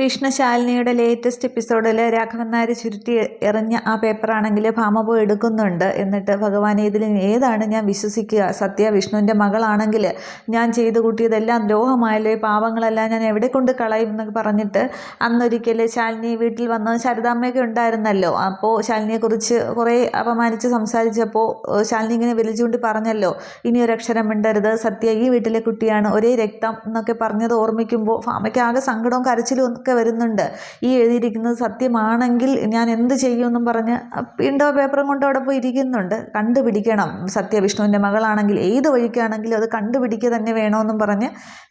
കൃഷ്ണശാലിനിയുടെ latest എപ്പിസോഡിൽ രാഘവൻ നായർ ചുരുട്ടി എറിഞ്ഞ ആ പേപ്പറാണെങ്കിൽ ഭാമ പോയി എടുക്കുന്നുണ്ട്. എന്നിട്ട് ഭഗവാനെ ഇതിൽ ഏതാണ് ഞാൻ വിശ്വസിക്കുക? സത്യ വിഷ്ണുവിന്റെ മകളാണെങ്കിൽ ഞാൻ ചെയ്തു കൂട്ടിയതെല്ലാം ദ്രോഹമായല്ലോ. ഈ പാവങ്ങളെല്ലാം ഞാൻ എവിടെ കൊണ്ട് കളയും എന്നൊക്കെ പറഞ്ഞിട്ട് അന്നൊരിക്കൽ ശാലിനി വീട്ടിൽ വന്ന് ശരദാമ്മയൊക്കെ ഉണ്ടായിരുന്നല്ലോ. അപ്പോൾ ശാലിനിയെക്കുറിച്ച് കുറേ അപമാനിച്ച് സംസാരിച്ചപ്പോൾ ശാലിനി ഇങ്ങനെ വലിച്ചുകൊണ്ട് പറഞ്ഞല്ലോ ഇനി ഒരു അക്ഷരം മിണ്ടരുത്. സത്യ ഈ വീട്ടിലെ കുട്ടിയാണ്. ഒരേ രക്തം എന്നൊക്കെ പറഞ്ഞത് ഓർമ്മിക്കുമ്പോൾ ഭാമയ്ക്ക് ആകെ സങ്കടവും കരച്ചിലും ഒക്കെ വരുന്നുണ്ട്. ഈ എഴുതിയിരിക്കുന്നത് സത്യമാണെങ്കിൽ ഞാൻ എന്ത് ചെയ്യുമെന്നും പറഞ്ഞ് ആ പേപ്പറും കൊണ്ട് അവിടെ പോയി ഇരിക്കുന്നുണ്ട്. കണ്ടുപിടിക്കണം. സത്യ വിഷ്ണുവിന്റെ മകളാണെങ്കിൽ ഏത് വഴിക്കാണെങ്കിലും അത് കണ്ടുപിടിക്കുക തന്നെ വേണമെന്നും പറഞ്ഞ്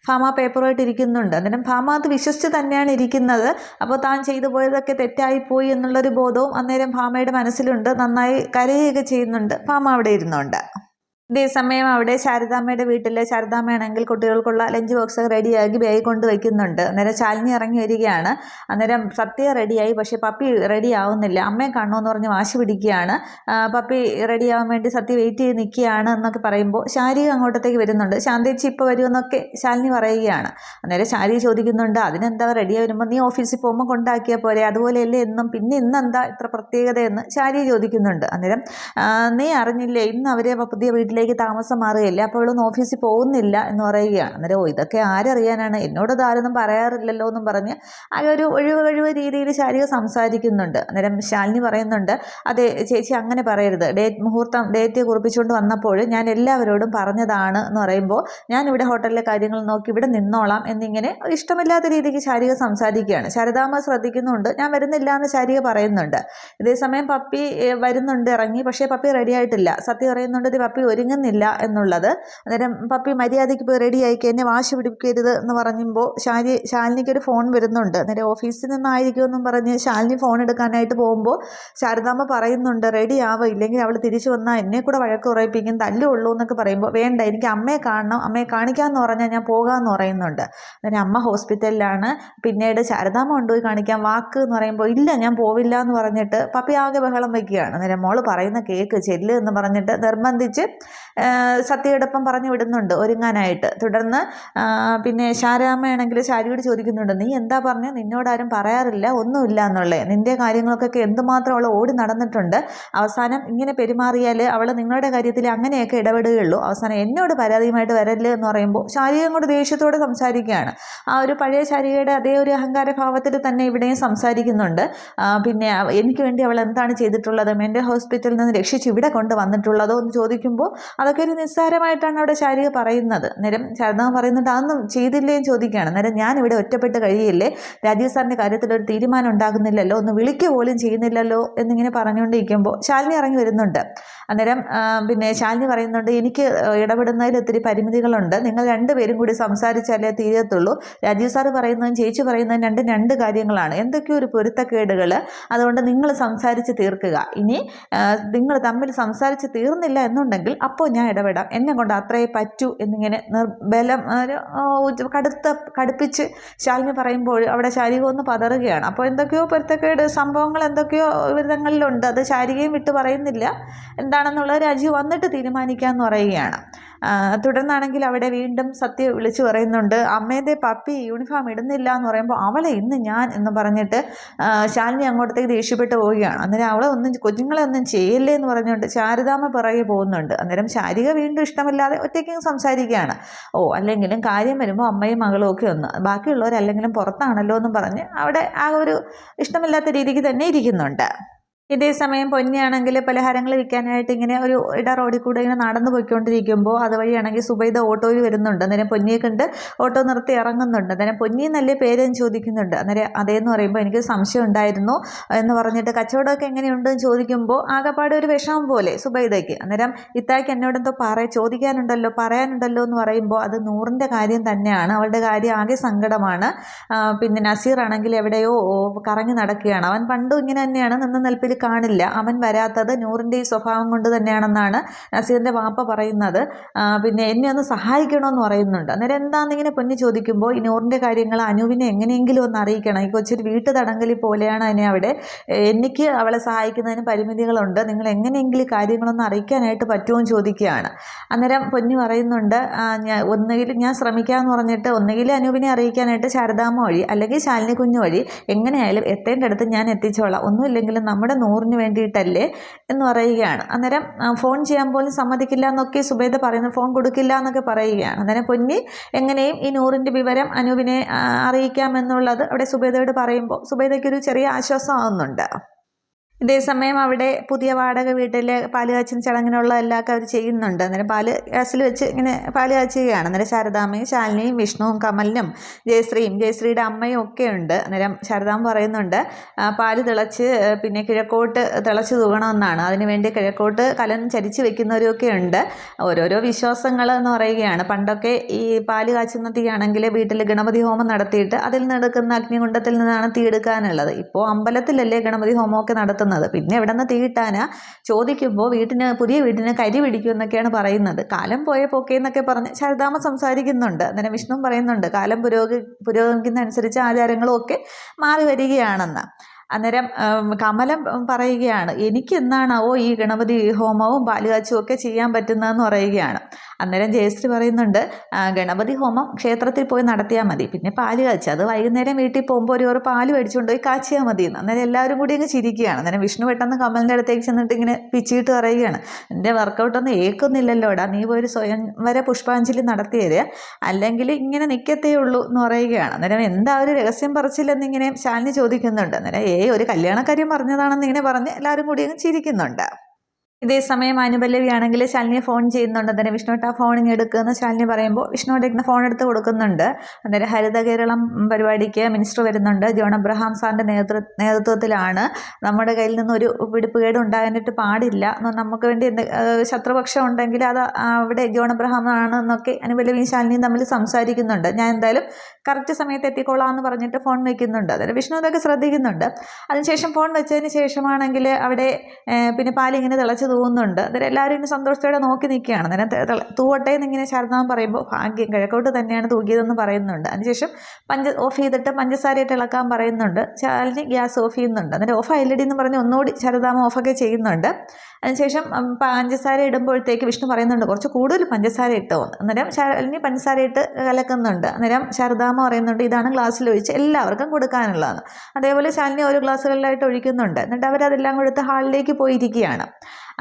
ഫാമ പേപ്പറുമായിട്ട് ഇരിക്കുന്നുണ്ട്. അന്നേരം ഫാമ അത് വിശ്വസിച്ച് തന്നെയാണ് ഇരിക്കുന്നത്. അപ്പോൾ താൻ ചെയ്തു പോയതൊക്കെ തെറ്റായിപ്പോയി എന്നുള്ളൊരു ബോധവും അന്നേരം ഫാമയുടെ മനസ്സിലുണ്ട്. നന്നായി കരയുകയൊക്കെ ചെയ്യുന്നുണ്ട്. ഫാമ അവിടെ ഇരുന്നുണ്ട്. ഇതേസമയം അവിടെ ശാരദാമ്മയുടെ വീട്ടിൽ ശാരദാമ്മയാണെങ്കിൽ കുട്ടികൾക്കുള്ള ലഞ്ച് ബോക്സ് റെഡിയാക്കി ബാഗ് കൊണ്ട് വയ്ക്കുന്നുണ്ട് അന്നേരം ശാലിനി ഇറങ്ങി വരികയാണ്. അന്നേരം സത്യ റെഡിയായി. പക്ഷേ പപ്പി റെഡി ആവുന്നില്ല അമ്മയെ കാണുമെന്ന് പറഞ്ഞ് വാശി പിടിക്കുകയാണ്. പപ്പി റെഡി ആവാൻ വേണ്ടി സത്യ വെയിറ്റ് ചെയ്ത് നിൽക്കുകയാണ് എന്നൊക്കെ പറയുമ്പോൾ ശാരി അങ്ങോട്ടത്തേക്ക് വരുന്നുണ്ട്. ശാന്തേച്ചി ഇപ്പോൾ വരുമെന്നൊക്കെ ശാലിനി പറയുകയാണ്. അന്നേരം ശാരി ചോദിക്കുന്നുണ്ട് അതിനെന്താ റെഡിയായി വരുമ്പോൾ? നീ ഓഫീസിൽ പോകുമ്പോൾ കൊണ്ടാക്കിയ പോലെ അതുപോലെയല്ലേ എന്നും? പിന്നെ ഇന്നെന്താ ഇത്ര പ്രത്യേകതയെന്ന് ശാരി ചോദിക്കുന്നുണ്ട്. അന്നേരം നീ അറിഞ്ഞില്ലേ? ഇന്ന് അവരെ പുതിയ വീട്ടിലേക്ക് താമസം മാറുകയല്ലേ? അപ്പോൾ അവളൊന്നും ഓഫീസിൽ പോകുന്നില്ല എന്ന് പറയുകയാണ്. അന്നേരം ഓ ഇതൊക്കെ ആരറിയാനാണ്? എന്നോട് ആരൊന്നും പറയാറില്ലല്ലോ എന്നും പറഞ്ഞ് ആ ഒരു ഒഴിവ് കഴിവ് രീതിയിൽ ശാരിക സംസാരിക്കുന്നുണ്ട്. അന്നേരം ശാലിനി പറയുന്നുണ്ട് അതെ ചേച്ചി അങ്ങനെ പറയരുത്. ഡേറ്റ് മുഹൂർത്തം ഡേറ്റ് കുറിപ്പിച്ചുകൊണ്ട് വന്നപ്പോൾ ഞാൻ എല്ലാവരോടും പറഞ്ഞതാണ് എന്ന് പറയുമ്പോൾ ഞാൻ ഇവിടെ ഹോട്ടലിലെ കാര്യങ്ങൾ നോക്കി ഇവിടെ നിന്നോളാം എന്നിങ്ങനെ ഇഷ്ടമില്ലാത്ത രീതിക്ക് ശാരിക സംസാരിക്കുകയാണ്. ശാരദാമ്മ ശ്രദ്ധിക്കുന്നുണ്ട് ഞാൻ വരുന്നില്ല എന്ന് ശാരിക പറയുന്നുണ്ട്. ഇതേസമയം പപ്പി വരുന്നുണ്ട് ഇറങ്ങി. പക്ഷേ പപ്പി റെഡി ആയിട്ടില്ല. സത്യം പറയുന്നുണ്ട് ഇത് പപ്പി ഒരുങ്ങുന്നില്ല എന്നുള്ളത്. അന്നേരം പപ്പി മര്യാദയ്ക്ക് റെഡി ആയിക്ക് എന്നെ വാശി പിടിപ്പിക്കരുത് എന്ന് പറയുമ്പോൾ ശാരി ശാലിനിക്ക് ഒരു ഫോൺ വരുന്നുണ്ട്. അന്നേരം ഓഫീസിൽ നിന്നായിരിക്കും നിന്നായിരിക്കുമെന്നും പറഞ്ഞ് ശാലിനി ഫോൺ എടുക്കാനായിട്ട് പോകുമ്പോൾ ശാരദാമ്മ പറയുന്നുണ്ട് റെഡി ആവുക ഇല്ലെങ്കിൽ അവൾ തിരിച്ചു വന്നാൽ എന്നെ കൂടെ വഴക്ക് കുറയിപ്പിക്കും തല്ലുള്ളൂ എന്നൊക്കെ പറയുമ്പോൾ വേണ്ട എനിക്ക് അമ്മയെ കാണണം. അമ്മയെ കാണിക്കാമെന്ന് പറഞ്ഞാൽ ഞാൻ പോകാമെന്ന് പറയുന്നുണ്ട്. അന്നേരം അമ്മ ഹോസ്പിറ്റലിലാണ്. പിന്നീട് ശാരദാമ്മ കൊണ്ടുപോയി കാണിക്കാൻ വാക്ക് എന്ന് പറയുമ്പോൾ ഇല്ല ഞാൻ പോവില്ല എന്ന് പറഞ്ഞിട്ട് പപ്പി ആകെ ബഹളം വയ്ക്കുകയാണ് അന്നേരം മോൾ പറയുന്ന കേക്ക് ചെല്ല് എന്ന് പറഞ്ഞിട്ട് നിർബന്ധിച്ച് സത്യയോടൊപ്പം പറഞ്ഞു വിടുന്നുണ്ട് ഒരുങ്ങാനായിട്ട്. തുടർന്ന് പിന്നെ ശാരാമ്മയാണെങ്കിൽ ശാരിയോട് ചോദിക്കുന്നുണ്ട് നീ എന്താ പറഞ്ഞത് നിന്നോടാരും പറയാറില്ല ഒന്നുമില്ല എന്നുള്ളത് നിന്റെ കാര്യങ്ങൾക്കൊക്കെ എന്തുമാത്രം അവൾ ഓടി നടന്നിട്ടുണ്ട്? അവസാനം ഇങ്ങനെ പെരുമാറിയാൽ അവൾ നിങ്ങളുടെ കാര്യത്തിൽ അങ്ങനെയൊക്കെ ഇടപെടുകയുള്ളൂ. അവസാനം എന്നോട് പരാതിയുമായിട്ട് വരല്ലേ എന്ന് പറയുമ്പോൾ ശാരികയും കൂടെ ദേഷ്യത്തോടെ സംസാരിക്കുകയാണ്. ആ ഒരു പഴയ ശാരികയുടെ അതേ ഒരു അഹങ്കാര ഭാവത്തിൽ തന്നെ ഇവിടെയും സംസാരിക്കുന്നുണ്ട്. പിന്നെ എനിക്ക് വേണ്ടി അവൾ എന്താണ് ചെയ്തിട്ടുള്ളത്? എന്റെ ഹോസ്പിറ്റലിൽ നിന്ന് രക്ഷിച്ച് ഇവിടെ കൊണ്ട് വന്നിട്ടുള്ളതോ എന്ന് ചോദിക്കുമ്പോൾ അതൊക്കെ ഒരു നിസ്സാരമായിട്ടാണ് അവിടെ ശാരിക പറയുന്നത്. നേരം ശാരദ പറയുന്നുണ്ട് അതൊന്നും ചെയ്തില്ലേ? എന്ന് ചോദിക്കുകയാണ്. നേരം ഞാൻ ഇവിടെ ഒറ്റപ്പെട്ട് കഴിയില്ലേ? രാജീവ് സാറിന്റെ കാര്യത്തിൽ ഒരു തീരുമാനം ഉണ്ടാകുന്നില്ലല്ലോ? ഒന്ന് വിളിക്ക പോലും ചെയ്യുന്നില്ലല്ലോ? എന്നിങ്ങനെ പറഞ്ഞുകൊണ്ടിരിക്കുമ്പോൾ ശാലിനി ഇറങ്ങി വരുന്നുണ്ട്. അന്നേരം പിന്നെ ശാലിനി പറയുന്നുണ്ട് എനിക്ക് ഇടപെടുന്നതിൽ ഒത്തിരി പരിമിതികളുണ്ട്. നിങ്ങൾ രണ്ടുപേരും കൂടി സംസാരിച്ചാലേ തീരത്തുള്ളൂ. രാജീവ് സാറ് പറയുന്നതും ചേച്ചി പറയുന്നതും രണ്ടും രണ്ട് കാര്യങ്ങളാണ്. എന്തൊക്കെയോ ഒരു പൊരുത്തക്കേടുകൾ അതുകൊണ്ട് നിങ്ങൾ സംസാരിച്ച് തീർക്കുക. ഇനി നിങ്ങൾ തമ്മിൽ സംസാരിച്ച് തീർന്നില്ല എന്നുണ്ടെങ്കിൽ അപ്പോൾ ഞാൻ ഇടപെടാം. എന്നെ കൊണ്ട് അത്രേ പറ്റൂ എന്നിങ്ങനെ നിർബലം ഒരു കടുത്ത കടുപ്പിച്ച് ശാലിനി പറയുമ്പോൾ അവിടെ ശാരിക ഒന്ന് പതറുകയാണ്. അപ്പോൾ എന്തൊക്കെയോ പൊരുത്തക്കേട് സംഭവങ്ങൾ എന്തൊക്കെയോ വിധങ്ങളിലുണ്ട് അത് ശാരികയും വിട്ട് പറയുന്നില്ല. എന്താണെന്നുള്ളത് രാജീവ് വന്നിട്ട് തീരുമാനിക്കാമെന്ന് പറയുകയാണ്. തുടർന്നാണെങ്കിൽ അവിടെ വീണ്ടും സത്യ വിളിച്ചു പറയുന്നുണ്ട് അമ്മേന്റെ പപ്പി യൂണിഫോം ഇടുന്നില്ല എന്ന് പറയുമ്പോൾ അവളെ ഇന്ന് ഞാൻ എന്ന് പറഞ്ഞിട്ട് ശാലിനി അങ്ങോട്ടത്തേക്ക് ദേഷ്യപ്പെട്ട് പോവുകയാണ്. അന്നേരം അവളെ ഒന്നും കുഞ്ഞുങ്ങളെ ഒന്നും ചെയ്യില്ലേ എന്ന് പറഞ്ഞുകൊണ്ട് ശാരദാമ്മ പിറകെ പോകുന്നുണ്ട്. അന്നേരം ശാരിക വീണ്ടും ഇഷ്ടമില്ലാതെ ഒറ്റയ്ക്ക് സംസാരിക്കുകയാണ്. ഓ അല്ലെങ്കിലും കാര്യം വരുമ്പോൾ അമ്മയും മകളും ഒക്കെ ഒന്ന് ബാക്കിയുള്ളവരല്ലെങ്കിലും പുറത്താണല്ലോ എന്ന് പറഞ്ഞ് അവിടെ ആ ഒരു ഇഷ്ടമില്ലാത്ത രീതിക്ക് തന്നെ ഇരിക്കുന്നുണ്ട്. ഇതേ സമയം പൊന്നിയാണെങ്കിൽ പലഹാരങ്ങൾ വിൽക്കാനായിട്ട് ഇങ്ങനെ ഒരു ഇട റോഡിൽ കൂടെ ഇങ്ങനെ നടന്നു പോയിക്കൊണ്ടിരിക്കുമ്പോൾ അതുവഴിയാണെങ്കിൽ സുബൈദ ഓട്ടോയിൽ വരുന്നുണ്ട്. അന്നേരം പൊന്നിയെ കണ്ട് ഓട്ടോ നിർത്തി ഇറങ്ങുന്നുണ്ട്. അന്നേരം പൊന്നി നല്ല പേരും ചോദിക്കുന്നുണ്ട്. അന്നേരം അതേന്ന് പറയുമ്പോൾ എനിക്ക് സംശയം ഉണ്ടായിരുന്നു എന്ന് പറഞ്ഞിട്ട് കച്ചവടമൊക്കെ എങ്ങനെയുണ്ടെന്ന് ചോദിക്കുമ്പോൾ ആകെപ്പാടെ ഒരു വിഷമം പോലെ സുബൈദയ്ക്ക്. അന്നേരം ഇത്താക്ക് എന്നോടെന്തോ പറ ചോദിക്കാനുണ്ടല്ലോ പറയാനുണ്ടല്ലോ എന്ന് പറയുമ്പോൾ അത് നൂറിന്റെ കാര്യം തന്നെയാണ്. അവളുടെ കാര്യം ആകെ സങ്കടമാണ്. പിന്നെ നസീർ ആണെങ്കിൽ എവിടെയോ കറങ്ങി നടക്കുകയാണ്. അവൻ പണ്ടും ഇങ്ങനെ തന്നെയാണ് നിന്ന് നിൽപ്പിൽ കാണില്ല. അവൻ വരാത്തത് നൂറിന്റെ ഈ സ്വഭാവം കൊണ്ട് തന്നെയാണെന്നാണ് നസീറിന്റെ വാപ്പ പറയുന്നത്. പിന്നെ എന്നെ ഒന്ന് സഹായിക്കണമെന്ന് പറയുന്നുണ്ട്. അന്നേരം എന്താണെന്നിങ്ങനെ പൊന്നി ചോദിക്കുമ്പോൾ ഈ നൂറിന്റെ കാര്യങ്ങൾ അനുവിനെ എങ്ങനെയെങ്കിലും ഒന്ന് അറിയിക്കണം. ഈ കൊച്ചൊരു വീട്ടു തടങ്കലി പോലെയാണ് അതിനെ അവിടെ. എനിക്ക് അവളെ സഹായിക്കുന്നതിന് പരിമിതികളുണ്ട്. നിങ്ങൾ എങ്ങനെയെങ്കിലും കാര്യങ്ങളൊന്ന് അറിയിക്കാനായിട്ട് പറ്റുമോ എന്ന് ചോദിക്കുകയാണ്. അന്നേരം പൊന്നി പറയുന്നുണ്ട് ഞാൻ ഒന്നുകിൽ ഞാൻ ശ്രമിക്കാമെന്ന് പറഞ്ഞിട്ട് ഒന്നുകിൽ അനൂപിനെ അറിയിക്കാനായിട്ട് ശാരദാമ്മ വഴി അല്ലെങ്കിൽ ശാലിനി കുഞ്ഞു വഴി എങ്ങനെയായാലും എത്തേണ്ടടുത്ത് ഞാൻ എത്തിച്ചോളാം. ഒന്നുമില്ലെങ്കിലും നമ്മുടെ നൂറിന് വേണ്ടിയിട്ടല്ലേ എന്ന് പറയുകയാണ്. അന്നേരം ഫോൺ ചെയ്യാൻ പോലും സമ്മതിക്കില്ല എന്നൊക്കെ സുബേദ പറയുന്നു. ഫോൺ കൊടുക്കില്ല എന്നൊക്കെ പറയുകയാണ്. അന്നേരം പൊന്നി എങ്ങനെയും ഈ നൂറിന്റെ വിവരം അനൂപിനെ അറിയിക്കാമെന്നുള്ളത് അവിടെ സുബേദയോട് പറയുമ്പോൾ സുബേദയ്ക്കൊരു ചെറിയ ആശ്വാസമാകുന്നുണ്ട്. ഇതേസമയം അവിടെ പുതിയ വാടക വീട്ടിൽ പാൽ കാച്ചുന്ന ചടങ്ങിനുള്ള എല്ലാ അവർ ചെയ്യുന്നുണ്ട്. അന്നേരം പാൽ ഗ്യാസിൽ വെച്ച് ഇങ്ങനെ പാൽ കാച്ചുകയാണ് അന്നേരം ശാരദാമ്മയും ശാലിനിയും വിഷ്ണുവും കമലിനും ജയശ്രീയും ജയശ്രീയുടെ അമ്മയും ഒക്കെ ഉണ്ട്. അന്നേരം ശാരദാമ്മ പറയുന്നുണ്ട് പാൽ തിളച്ച് പിന്നെ കിഴക്കോട്ട് തിളച്ച് തൂകണമെന്നാണ്. അതിനുവേണ്ടി കിഴക്കോട്ട് കലം ചരിച്ച് വെക്കുന്നവരൊക്കെ ഉണ്ട്. ഓരോരോ വിശ്വാസങ്ങൾ എന്ന് പറയുകയാണ്. പണ്ടൊക്കെ ഈ പാൽ കാച്ചുന്ന തീയാണെങ്കിൽ വീട്ടിൽ ഗണപതി ഹോമം നടത്തിയിട്ട് അതിൽ നടക്കുന്ന അഗ്നികുണ്ടത്തിൽ നിന്നാണ് തീ എടുക്കാനുള്ളത്. ഇപ്പോൾ അമ്പലത്തിലല്ലേ ഗണപതി ഹോമമൊക്കെ നടത്തുന്നത്? നടക്കുന്നത്. പിന്നെ എവിടെ നിന്ന് തീയിട്ടാനാ ചോദിക്കുമ്പോൾ വീട്ടിന് പുതിയ വീട്ടിന് കരി പിടിക്കും എന്നൊക്കെയാണ് പറയുന്നത്. കാലം പോയ പോക്കേ എന്നൊക്കെ പറഞ്ഞ് ശരദാമ സംസാരിക്കുന്നുണ്ട്. അന്നേരം വിഷ്ണു പറയുന്നുണ്ട് കാലം പുരോഗ പുരോഗമിക്കുന്നതനുസരിച്ച് ആചാരങ്ങളും ഒക്കെ മാറി വരികയാണെന്ന്. അന്നേരം കമലം പറയുകയാണ് എനിക്ക് എന്നാണാവോ ഈ ഗണപതി ഹോമവും പാലുകാച്ചും ഒക്കെ ചെയ്യാൻ പറ്റുന്നതെന്ന് പറയുകയാണ്. അന്നേരം ജയശ്രീ പറയുന്നുണ്ട് ഗണപതി ഹോമം ക്ഷേത്രത്തിൽ പോയി നടത്തിയാൽ മതി. പിന്നെ പാൽ കാച്ചി. അത് വൈകുന്നേരം വീട്ടിൽ പോകുമ്പോൾ ഒരു ഒരു പാൽ മേടിച്ചുകൊണ്ട് പോയി കാച്ചിയാൽ മതി. എന്ന് അന്നേരം എല്ലാവരും കൂടി അങ്ങ് ചിരിക്കുകയാണ്. അന്നേരം വിഷ്ണു പെട്ടെന്ന് കമലിന്റെ അടുത്തേക്ക് ചെന്നിട്ട് ഇങ്ങനെ പിച്ചിയിട്ട് പറയുകയാണ് എന്റെ വർക്കൗട്ടൊന്നും ഏക്കുന്നില്ലല്ലോടാ നീ പോയി സ്വയം വരെ പുഷ്പാഞ്ജലി നടത്തിയത് അല്ലെങ്കിൽ ഇങ്ങനെ നിൽക്കത്തേ ഉള്ളൂ എന്ന് പറയുകയാണ്. അന്നേരം എന്താ ഒരു രഹസ്യം പറിച്ചില്ലെന്നിങ്ങനെ ശാലിനി ചോദിക്കുന്നുണ്ട്. അന്നേരം ഏ ഒരു കല്യാണക്കാര്യം പറഞ്ഞതാണെന്ന് ഇങ്ങനെ പറഞ്ഞ് എല്ലാവരും കൂടി അങ്ങ് ചിരിക്കുന്നുണ്ട്. ഇതേ സമയം അനുപല്ലവിയാണെങ്കിൽ ശാലിനിയെ ഫോൺ ചെയ്യുന്നുണ്ട്. അന്നേരം വിഷ്ണുട്ട ഫോൺ ഇങ്ങനെ എടുക്കുമെന്ന് ശാലിനി പറയുമ്പോൾ വിഷ്ണുട്ടേക്ക് ഫോൺ എടുത്ത് കൊടുക്കുന്നുണ്ട്. അന്നേരം ഹരിത കേരളം പരിപാടിക്ക് മിനിസ്റ്റർ വരുന്നുണ്ട്. ജോൺ അബ്രഹാം സാറിന്റെ നേതൃ നേതൃത്വത്തിലാണ്. നമ്മുടെ കയ്യിൽ നിന്ന് ഒരു പിടിപ്പുകേട് ഉണ്ടാകാനായിട്ട് പാടില്ല. നമുക്ക് വേണ്ടി എന്ത് ശത്രുപക്ഷം ഉണ്ടെങ്കിൽ അത് അവിടെ ജോൺ അബ്രഹാം ആണ് എന്നൊക്കെ അനുപല്ലവിയും ശാലിനിയും തമ്മിൽ സംസാരിക്കുന്നുണ്ട്. ഞാൻ എന്തായാലും കറക്റ്റ് സമയത്ത് എത്തിക്കോളാം എന്ന് പറഞ്ഞിട്ട് ഫോൺ വയ്ക്കുന്നുണ്ട് അതായത് വിഷ്ണു അതൊക്കെ ശ്രദ്ധിക്കുന്നുണ്ട്. അതിനുശേഷം ഫോൺ വെച്ചതിന് ശേഷമാണെങ്കിൽ അവിടെ പിന്നെ പാലിങ്ങനെ തിളച്ച് തൂവുന്നുണ്ട് അന്നേരം എല്ലാവരും ഇങ്ങനെ സന്തോഷത്തോടെ നോക്കി നിൽക്കുകയാണ്. അന്നേരം തൂവട്ടെ എന്നിങ്ങനെ ശാരദാമൻ പറയുമ്പോൾ ഭാഗ്യം കിഴക്കോട്ട് തന്നെയാണ് തൂക്കിയതെന്ന് പറയുന്നുണ്ട്. അതിനുശേഷം പഞ്ച ഓഫ് ചെയ്തിട്ട് പഞ്ചസാരയിട്ട് ഇളക്കാൻ പറയുന്നുണ്ട്. ശാലിനി ഗ്യാസ് ഓഫ് ചെയ്യുന്നുണ്ട്. അന്നേരം ഓഫ് ആയില്ലടി എന്ന് പറഞ്ഞ് ഒന്നുകൂടി ശാരദാമ ഓഫൊക്കെ ചെയ്യുന്നുണ്ട്. അതിനുശേഷം പഞ്ചസാര ഇടുമ്പോഴത്തേക്ക് വിഷ്ണു പറയുന്നുണ്ട് കുറച്ച് കൂടുതൽ പഞ്ചസാര ഇട്ടോ? അന്നേരം ശാലിനി പഞ്ചസാര ഇട്ട് കലക്കുന്നുണ്ട്. അന്നേരം ശാരദാമ പറയുന്നുണ്ട് ഇതാണ് ഗ്ലാസ്സിൽ ഒഴിച്ച് എല്ലാവർക്കും കൊടുക്കാനുള്ളതാണ്. അതേപോലെ ശാലിനി ഓരോ ഗ്ലാസ്സുകളിലായിട്ട് ഒഴിക്കുന്നുണ്ട്. എന്നിട്ട് അവരതെല്ലാം കൊടുത്ത് ഹാളിലേക്ക് പോയിരിക്കുകയാണ്.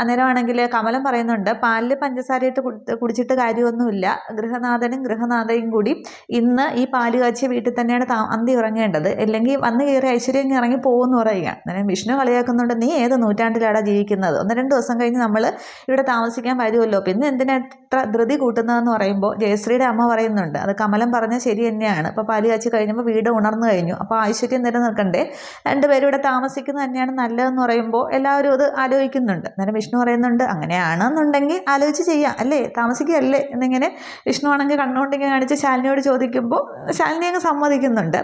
അന്നേരമാണെങ്കിൽ കമലം പറയുന്നുണ്ട് പാലിൽ പഞ്ചസാരയിട്ട് കുടിച്ചിട്ട് കാര്യമൊന്നുമില്ല. ഗൃഹനാഥനും ഗൃഹനാഥയും കൂടി ഇന്ന് ഈ പാൽ കാച്ചിയ വീട്ടിൽ തന്നെയാണ് താ അന്തി ഇറങ്ങേണ്ടത് അല്ലെങ്കിൽ വന്ന് കയറി ഐശ്വര്യം ഇറങ്ങി പോകുമെന്ന് പറയുകയാണ്. അന്നേരം വിഷ്ണു കളിയാക്കുന്നുണ്ട് നീ ഏത് നൂറ്റാണ്ടിലാടാ ജീവിക്കുന്നത്? ഒന്ന് രണ്ട് ദിവസം കഴിഞ്ഞ് നമ്മൾ ഇവിടെ താമസിക്കാൻ വരുമല്ലോ പിന്നെ എന്തിനാ ഇത്ര ധൃതി കൂട്ടുന്നതെന്ന് പറയുമ്പോൾ ജയശ്രീയുടെ അമ്മ പറയുന്നുണ്ട്. അത് കമലം പറഞ്ഞാൽ ശരി തന്നെയാണ്. അപ്പോൾ പാൽ കാച്ചി കഴിഞ്ഞപ്പോൾ വീട് ഉണർന്നു കഴിഞ്ഞു. അപ്പോൾ ഐശ്വര്യം നിലനിൽക്കണ്ടേ? രണ്ടുപേരും ഇവിടെ താമസിക്കുന്നത് തന്നെയാണ് നല്ലതെന്ന് പറയുമ്പോൾ എല്ലാവരും അത് ആലോചിക്കുന്നുണ്ട്. അന്നേരം വിഷ്ണു പറയുന്നുണ്ട് അങ്ങനെയാണെന്നുണ്ടെങ്കിൽ ആലോചിച്ച് ചെയ്യാം അല്ലേ? താമസിക്കുകയല്ലേ? എന്നിങ്ങനെ വിഷ്ണു ആണെങ്കിൽ കണ്ണുകൊണ്ടിങ്ങനെ കാണിച്ച് ശാലിനിയോട് ചോദിക്കുമ്പോൾ ശാലിനി അങ്ങ് സമ്മതിക്കുന്നുണ്ട്.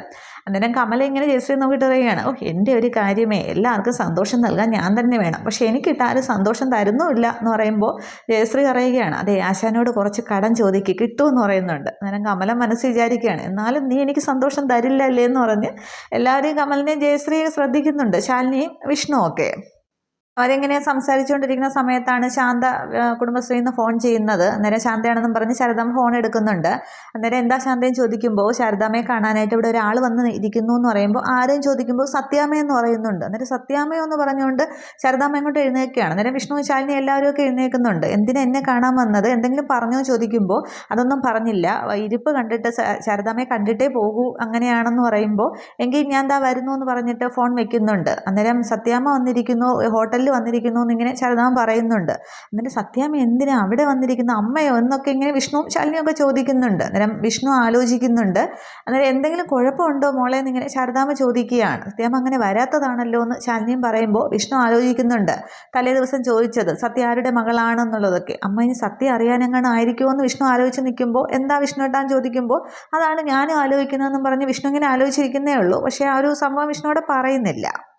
അന്നേരം കമല ഇങ്ങനെ ജയശ്രീ നോക്കിയിട്ട് പറയുകയാണ് ഓ എന്റെ ഒരു കാര്യമേ എല്ലാവർക്കും സന്തോഷം നൽകാൻ ഞാൻ തന്നെ വേണം. പക്ഷേ എനിക്കിട്ട് ആരും സന്തോഷം തരുന്നുമില്ല എന്ന് പറയുമ്പോൾ ജയശ്രീ പറയുകയാണ് അതെ ആശാനോട് കുറച്ച് കടം ചോദിക്ക് കിട്ടുമെന്ന് പറയുന്നുണ്ട്. അന്നേരം കമലം മനസ്സ് വിചാരിക്കുകയാണ് എന്നാലും നീ എനിക്ക് സന്തോഷം തരില്ല അല്ലേ എന്ന് പറഞ്ഞ് എല്ലാവരെയും കമലിനെയും ജയശ്രീയെ ശ്രദ്ധിക്കുന്നുണ്ട്. ശാലിനിയും വിഷ്ണു ഒക്കെ. അവരിങ്ങനെ സംസാരിച്ചുകൊണ്ടിരിക്കുന്ന സമയത്താണ് ശാന്ത കുടുംബശ്രീയിൽ നിന്ന് ഫോൺ ചെയ്യുന്നത്. അന്നേരം ശാന്തയാണെന്നും പറഞ്ഞ് ശാരദാമ്മ ഫോൺ എടുക്കുന്നുണ്ട്. അന്നേരം എന്താ ശാന്തയും ചോദിക്കുമ്പോൾ ശാരദാമ്മയെ കാണാനായിട്ട് ഇവിടെ ഒരാൾ വന്ന് ഇരിക്കുന്നു എന്ന് പറയുമ്പോൾ ആരെയും ചോദിക്കുമ്പോൾ സത്യാമയെന്ന് പറയുന്നുണ്ട്. അന്നേരം സത്യാമയെന്ന് പറഞ്ഞുകൊണ്ട് ശാരദാമ്മ എങ്ങോട്ട് എഴുന്നേൽക്കുകയാണ്. അന്നേരം വിഷ്ണു ശാലിനി എല്ലാവരും ഒക്കെ എഴുന്നേൽക്കുന്നുണ്ട്. എന്തിനാ എന്നെ കാണാൻ വന്നത്? എന്തെങ്കിലും പറഞ്ഞോ ചോദിക്കുമ്പോൾ അതൊന്നും പറഞ്ഞില്ല. ഇരിപ്പ് കണ്ടിട്ട് ശാരദാമ്മയെ കണ്ടിട്ടേ പോകൂ അങ്ങനെയാണെന്ന് പറയുമ്പോൾ എങ്കിൽ ഞാൻ എന്താ വരുന്നു എന്ന് പറഞ്ഞിട്ട് ഫോൺ വെക്കുന്നുണ്ട്. അന്നേരം സത്യാമ വന്നിരിക്കുന്നു. ഹോട്ടൽ ഹോട്ടലിൽ വന്നിരിക്കുന്നു എന്നിങ്ങനെ ശരതാമൻ പറയുന്നുണ്ട്. എന്നിട്ട് സത്യാമ്മ എന്തിനാ അവിടെ വന്നിരിക്കുന്ന? അമ്മയോ? എന്നൊക്കെ ഇങ്ങനെ വിഷ്ണു ശാലിനിയൊക്കെ ചോദിക്കുന്നുണ്ട്. അന്നേരം വിഷ്ണു ആലോചിക്കുന്നുണ്ട്. അന്നേരം എന്തെങ്കിലും കുഴപ്പമുണ്ടോ മോളെ എന്നിങ്ങനെ ശാരദാമ്മ ചോദിക്കുകയാണ്. സത്യാമ്മ അങ്ങനെ വരാത്തതാണല്ലോ എന്ന് ശാലിനിയും പറയുമ്പോൾ വിഷ്ണു ആലോചിക്കുന്നുണ്ട്. തലേ ദിവസം ചോദിച്ചത് സത്യ ആരുടെ മകളാണെന്നുള്ളതൊക്കെ? അമ്മ ഇനി സത്യം അറിയാനെങ്ങനെ ആയിരിക്കുമോ? എന്ന് വിഷ്ണു ആലോചിച്ച് നിൽക്കുമ്പോൾ എന്താ വിഷ്ണു ഏട്ടാൻ ചോദിക്കുമ്പോൾ അതാണ് ഞാനും ആലോചിക്കുന്നതെന്നും പറഞ്ഞ് വിഷ്ണു ഇങ്ങനെ ആലോചിച്ചിരിക്കുന്നേ ഉള്ളൂ. പക്ഷേ ആ ഒരു സംഭവം വിഷ്ണുവിടെ പറയുന്നില്ല.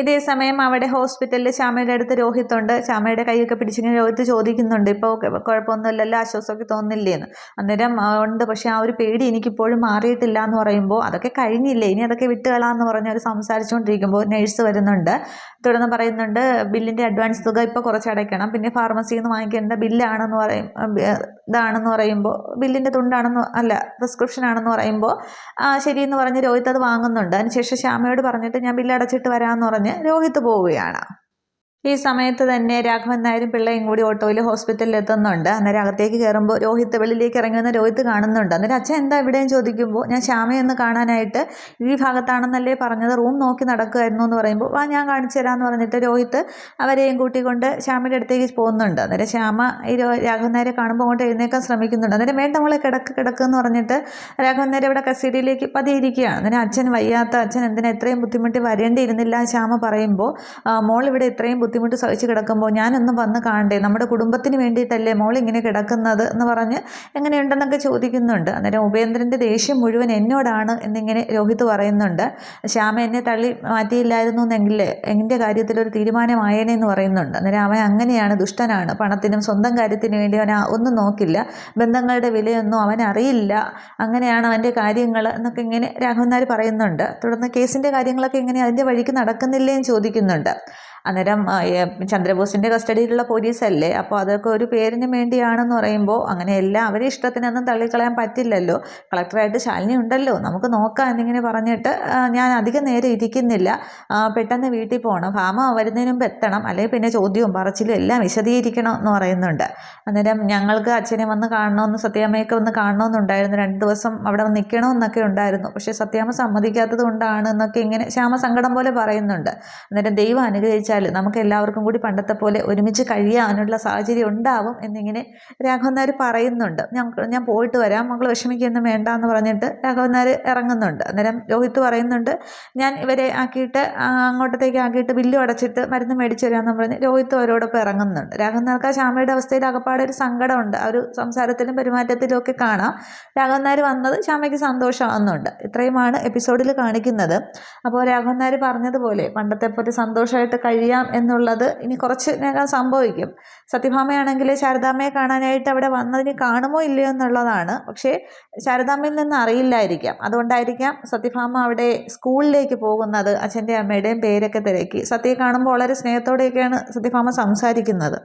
ഇതേ സമയം അവിടെ ഹോസ്പിറ്റലിൽ ശ്യാമയുടെ അടുത്ത് രോഹിത് ഉണ്ട് ശ്യാമയുടെ കൈയൊക്കെ പിടിച്ചിങ്ങനെ രോഹിത് ചോദിക്കുന്നുണ്ട്. ഇപ്പോൾ കുഴപ്പമൊന്നുമില്ലല്ലോ ആശ്വാസമൊക്കെ തോന്നില്ലേന്ന്? അന്നേരം ഉണ്ട്. പക്ഷേ ആ ഒരു പേടി എനിക്കിപ്പോഴും മാറിയിട്ടില്ല എന്ന് പറയുമ്പോൾ അതൊക്കെ കഴിഞ്ഞില്ലേ? ഇനി അതൊക്കെ വിട്ടുകളാന്ന് പറഞ്ഞ് അവർ സംസാരിച്ചുകൊണ്ടിരിക്കുമ്പോൾ നേഴ്സ് വരുന്നുണ്ട്. തുടർന്ന് പറയുന്നുണ്ട് ബില്ലിന്റെ അഡ്വാൻസ് തുക ഇപ്പോൾ കുറച്ച് അടയ്ക്കണം. പിന്നെ ഫാർമസിയിൽ നിന്ന് വാങ്ങിക്കേണ്ട ബില്ലാണെന്ന് പറയും ഇതാണെന്ന് പറയുമ്പോൾ ബില്ലിന്റെ തുണ്ടാണെന്ന് അല്ല പ്രിസ്ക്രിപ്ഷൻ ആണെന്ന് പറയുമ്പോൾ ശരിയെന്ന് പറഞ്ഞ് രോഹിത് അത് വാങ്ങുന്നുണ്ട്. അതിനുശേഷം ശ്യാമയോട് പറഞ്ഞിട്ട് ഞാൻ ബില്ല് അടച്ചിട്ട് വരാമെന്ന് പറഞ്ഞ് പറഞ്ഞ് രോഹിത് പോവുകയാണ്. ഈ സമയത്ത് തന്നെ രാഘവൻ നായരും പിള്ളയും കൂടി ഓട്ടോയിൽ ഹോസ്പിറ്റലിൽ എത്തുന്നുണ്ട്. അന്നേരം അകത്തേക്ക് കയറുമ്പോൾ രോഹിത്ത് വെളിയിലേക്ക് ഇറങ്ങി വന്ന രോഹിത്ത് കാണുന്നുണ്ട്. അന്നേരം അച്ഛൻ എന്താ ഇവിടെയും ചോദിക്കുമ്പോൾ ഞാൻ ശ്യാമയൊന്ന് കാണാനായിട്ട് ഈ ഭാഗത്താണെന്നല്ലേ പറഞ്ഞത്? റൂം നോക്കി നടക്കുമായിരുന്നു എന്ന് പറയുമ്പോൾ ആ ഞാൻ കാണിച്ചു തരാമെന്ന് പറഞ്ഞിട്ട് രോഹിത്ത് അവരെയും കൂട്ടിക്കൊണ്ട് ശ്യാമയുടെ അടുത്തേക്ക് പോകുന്നുണ്ട്. അന്നേരം ശ്യാമ ഈ രാഘവൻ നായരെ കാണുമ്പോൾ അങ്ങോട്ട് എഴുന്നേക്കാൻ ശ്രമിക്കുന്നുണ്ട്. അന്നേരം വേണ്ട മോളെ കിടക്ക് കിടക്ക് എന്ന് പറഞ്ഞിട്ട് രാഘവൻ നായർ ഇവിടെ കസ്റ്റഡിയിലേക്ക് പതിയിരിക്കുകയാണ് അന്നേരം അച്ഛൻ വയ്യാത്ത അച്ഛൻ എന്തിനാ എത്രയും ബുദ്ധിമുട്ടി വരേണ്ടിയിരുന്നില്ല? ശ്യാമ പറയുമ്പോൾ മോൾ ഇവിടെ ഇത്രയും ബുദ്ധിമുട്ട് സഹിച്ച് കിടക്കുമ്പോൾ ഞാനൊന്ന് വന്ന് കാണണ്ടേ? നമ്മുടെ കുടുംബത്തിന് വേണ്ടിയിട്ടല്ലേ മോൾ ഇങ്ങനെ കിടക്കുന്നത് എന്ന് പറഞ്ഞ് എങ്ങനെയുണ്ടെന്നൊക്കെ ചോദിക്കുന്നുണ്ട്. അന്നേരം ഉപേന്ദ്രന്റെ ദേഷ്യം മുഴുവൻ എന്നോടാണ് എന്നിങ്ങനെ രോഹിത് പറയുന്നുണ്ട്. ശ്യാമ എന്നെ തള്ളി മാറ്റിയില്ലായിരുന്നു എന്നെങ്കിൽ എന്റെ കാര്യത്തിൽ ഒരു തീരുമാനമായേനെ എന്ന് പറയുന്നുണ്ട്. അന്നേരം അവൻ അങ്ങനെയാണ് ദുഷ്ടനാണ്. പണത്തിനും സ്വന്തം കാര്യത്തിന് വേണ്ടി അവൻ ഒന്നും നോക്കില്ല. ബന്ധങ്ങളുടെ വിലയൊന്നും അവൻ അറിയില്ല. അങ്ങനെയാണ് അവന്റെ കാര്യങ്ങൾ എന്നൊക്കെ ഇങ്ങനെ രാഘവനാർ പറയുന്നുണ്ട്. തുടർന്ന് കേസിന്റെ കാര്യങ്ങളൊക്കെ ഇങ്ങനെ അതിന്റെ വഴിക്ക് നടക്കുന്നില്ലേ എന്ന് ചോദിക്കുന്നുണ്ട്. അന്നേരം ചന്ദ്രബോസിന്റെ കസ്റ്റഡിയിലുള്ള പോലീസല്ലേ? അപ്പോൾ അതൊക്കെ ഒരു പേരിന് വേണ്ടിയാണെന്ന് പറയുമ്പോൾ അങ്ങനെ എല്ലാം അവരെ ഇഷ്ടത്തിനൊന്നും തള്ളിക്കളയാൻ പറ്റില്ലല്ലോ. കളക്ടറായിട്ട് ശാലിനി ഉണ്ടല്ലോ. നമുക്ക് നോക്കാം എന്നിങ്ങനെ പറഞ്ഞിട്ട് ഞാൻ അധികം നേരം ഇരിക്കുന്നില്ല. പെട്ടെന്ന് വീട്ടിൽ പോകണം ഭാമ വരുന്നതിന് മുമ്പ് എത്തണം. അല്ലെങ്കിൽ പിന്നെ ചോദ്യവും പറച്ചിലും എല്ലാം വിശദീകരിക്കണം എന്ന് പറയുന്നുണ്ട്. അന്നേരം ഞങ്ങൾക്ക് അച്ഛനെ വന്ന് കാണണമെന്ന് സത്യാമ്മയൊക്കെ വന്ന് കാണണമെന്നുണ്ടായിരുന്നു രണ്ട് ദിവസം അവിടെ നിൽക്കണമെന്നൊക്കെ ഉണ്ടായിരുന്നു. പക്ഷേ സത്യാമ്മ സമ്മതിക്കാത്തത് കൊണ്ടാണ് എന്നൊക്കെ ഇങ്ങനെ ശ്യാമ സങ്കടം പോലെ പറയുന്നുണ്ട്. അന്നേരം ദൈവം അനുഗ്രഹിച്ച വെച്ചാൽ നമുക്ക് എല്ലാവർക്കും കൂടി പണ്ടത്തെ പോലെ ഒരുമിച്ച് കഴിയാനുള്ള സാഹചര്യം ഉണ്ടാവും എന്നിങ്ങനെ രാഘവൻ നായർ പറയുന്നുണ്ട്. ഞാൻ ഞാൻ പോയിട്ട് വരാം മകൾ വിഷമിക്കൊന്നും വേണ്ട എന്ന് പറഞ്ഞിട്ട് രാഘവൻ നായർ ഇറങ്ങുന്നുണ്ട്. അന്നേരം രോഹിത്ത് പറയുന്നുണ്ട് ഞാൻ ഇവരെ ആക്കിയിട്ട് അങ്ങോട്ടത്തേക്ക് ആക്കിയിട്ട് ബില്ലും അടച്ചിട്ട് മരുന്ന് മേടിച്ചു തരാമെന്ന് പറഞ്ഞ് രോഹിത്ത് അവരോടൊപ്പം ഇറങ്ങുന്നുണ്ട്. രാഘവൻ നായർക്ക് ആ ശ്യാമയുടെ അവസ്ഥയിൽ അകപ്പാടെ ഒരു സങ്കടമുണ്ട്. ആ ഒരു സംസാരത്തിലും പെരുമാറ്റത്തിലും ഒക്കെ കാണാം. രാഘവൻ നായർ വന്നത് ശ്യാമയ്ക്ക് സന്തോഷമാകുന്നുണ്ട് ഇത്രയുമാണ് എപ്പിസോഡിൽ കാണിക്കുന്നത്. അപ്പോൾ രാഘവൻ നായർ പറഞ്ഞതുപോലെ പണ്ടത്തെ പോലെ സന്തോഷമായിട്ട് കഴിയും കഴിയാം എന്നുള്ളത് ഇനി കുറച്ച് നേരം സംഭവിക്കും. സത്യഭാമയാണെങ്കിൽ ശാരദാമ്മയെ കാണാനായിട്ട് അവിടെ വന്നതിന് കാണുമോ ഇല്ലയോ എന്നുള്ളതാണ്. പക്ഷേ ശാരദാമ്മയിൽ നിന്ന് അറിയില്ലായിരിക്കാം. അതുകൊണ്ടായിരിക്കാം സത്യഭാമ അവിടെ സ്കൂളിലേക്ക് പോകുന്നത് അച്ഛന്റെ അമ്മയുടെയും പേരൊക്കെ തിരക്കി. സത്യയെ കാണുമ്പോൾ വളരെ സ്നേഹത്തോടെയൊക്കെയാണ് സത്യഭാമ സംസാരിക്കുന്നത്.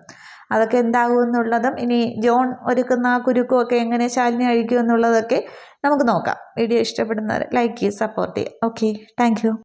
അതൊക്കെ എന്താകും എന്നുള്ളതും ഇനി ജോൺ ഒരുക്കുന്ന ആ കുരുക്കും ഒക്കെ എങ്ങനെ ശാലിനി അഴിക്കും എന്നുള്ളതൊക്കെ നമുക്ക് നോക്കാം. വീഡിയോ ഇഷ്ടപ്പെടുന്നവർ ലൈക്ക് ചെയ്യുക സപ്പോർട്ട് ചെയ്യുക. Okay thank